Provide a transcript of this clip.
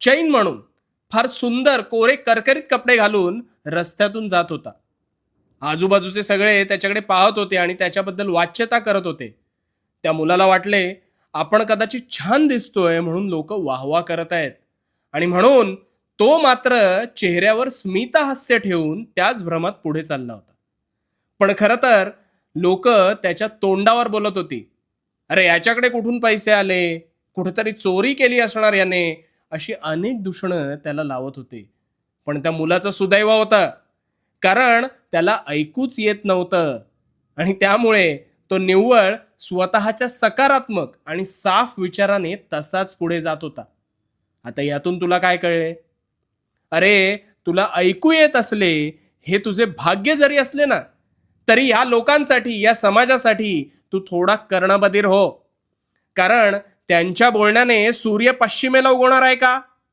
चैन म्हणून फार सुंदर कोरे करकरीत कपडे घालून रस्त्यातून जात होता. आजूबाजूचे सगळे त्याच्याकडे पाहत होते आणि त्याच्याबद्दल वाच्यता करत होते. त्या मुलाला वाटले आपण कदाचित छान दिसतोय म्हणून लोक वाहवा करत आहेत. आणि म्हणून तो मात्र चेहऱ्यावर स्मितहास्य ठेवून त्याच भ्रमात पुढे चालला होता. पण खरं तर लोक त्याच्या तोंडावर बोलत होती. अरे याच्याकडे कुठून पैसे आले? कुठेतरी चोरी केली असणार याने. अशी अनेक दूषणं त्याला लावत होते. पण त्या मुलाचं सुदैव होता. कारण त्याला ऐकूच येत नव्हतं. आणि त्यामुळे तो निव्वळ स्वतःच्या सकारात्मक आणि साफ विचाराने तसाच पुढे जात होता. आता यातून तुला काय कळले? अरे तुला ऐकू येत असले हे तुझे भाग्य जरी असले ना तरी या लोकांसाठी या समाजासाठी तू थोडा कर्णबधीर हो. कारण त्यांच्या बोलण्याने सूर्य पश्चिमेला उगवणार आहे का?